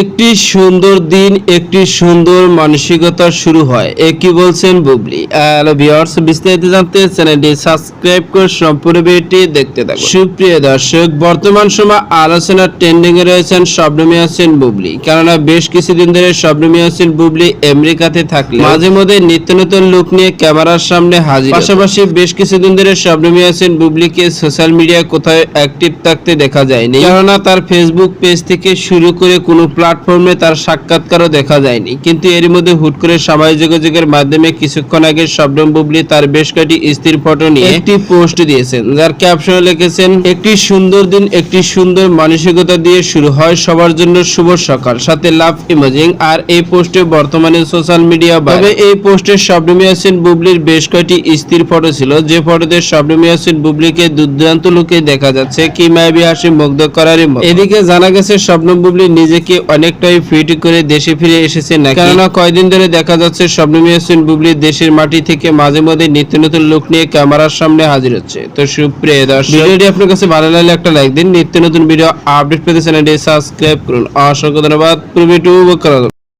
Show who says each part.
Speaker 1: একটি সুন্দর দিন, একটি সুন্দর মানসিকতা শুরু হয়। এ কি বলছেন বুবলি? হ্যালো ভিউয়ার্স, বিস্তারিত জানতে চ্যানেলটি সাবস্ক্রাইব করে সম্পূর্ণ ভিডিওটি দেখতে থাকুন। সুপ্রিয় দর্শক, বর্তমান সময় আলোচনা ট্রেন্ডিং এ রয়েছেন শবনমী হোসেন বুবলি। কেননা বেশ কিছুদিন ধরে শবনমী হোসেন বুবলি আমেরিকাতে থাকলে মাঝে মধ্যে নিত্য নতুন লুক নিয়ে ক্যামেরার সামনে হাজির পাশাপাশি বেশ কিছুদিন ধরে শবনমী হোসেন বুবলিকে সোশ্যাল মিডিয়া কোথাও অ্যাক্টিভ থাকতে দেখা যায়নি। কেননা তার ফেসবুক পেজ থেকে শুরু করে কোনো প্ল্যাটফর্মে তার সাক্ষাৎকারও দেখা যায়নি। কিন্তু এর মধ্যে হুট করে সামাজিক যোগাযোগের মাধ্যমে কিছুক্ষণ আগে শবনম বুবলি তার বেশ কয়েকটি স্থির ফটো নিয়ে একটি পোস্ট দিয়েছেন। যার ক্যাপশনে লিখেছেন একটি সুন্দর দিন একটি সুন্দর মানসিকতা দিয়ে শুরু হয়। সবার জন্য শুভ সকাল। সাথে লাভ ইমেজিং আর এই পোস্টে বর্তমানে সোশ্যাল মিডিয়া তবে এই পোস্টে শবনম ইয়াসিন বুবলির বেশ কয়েকটি স্থির ফটো ছিল। যে ফটোতে শবনম ইয়াসিন বুবলিকে দুর্দান্ত লুকে দেখা যাচ্ছে কি মায়াবী হাসি মুগ্ধ করারই মতো। এদিকে জানা গেছে শবনম বুবলি নিজেকে অনেকটাই ফিট করে দেশে ফিরে এসেছে না কেননা কয়েকদিন ধরে দেখা যাচ্ছে স্বপ্নমী হোসেন বুবলি দেশের মাটি থেকে মাঝে মধ্যে নিত্য নতুন লোক নিয়ে ক্যামেরার সামনে হাজির হচ্ছে। তো সুপ্রিয় দর্শক, ভিডিওটি আপনার কাছে ভালো লাগলে একটা লাইক দিন। নিত্য নতুন ভিডিও আপডেট পেতে চ্যানেলটি সাবস্ক্রাইব করুন। অসংখ্য ধন্যবাদ। প্রবি টু।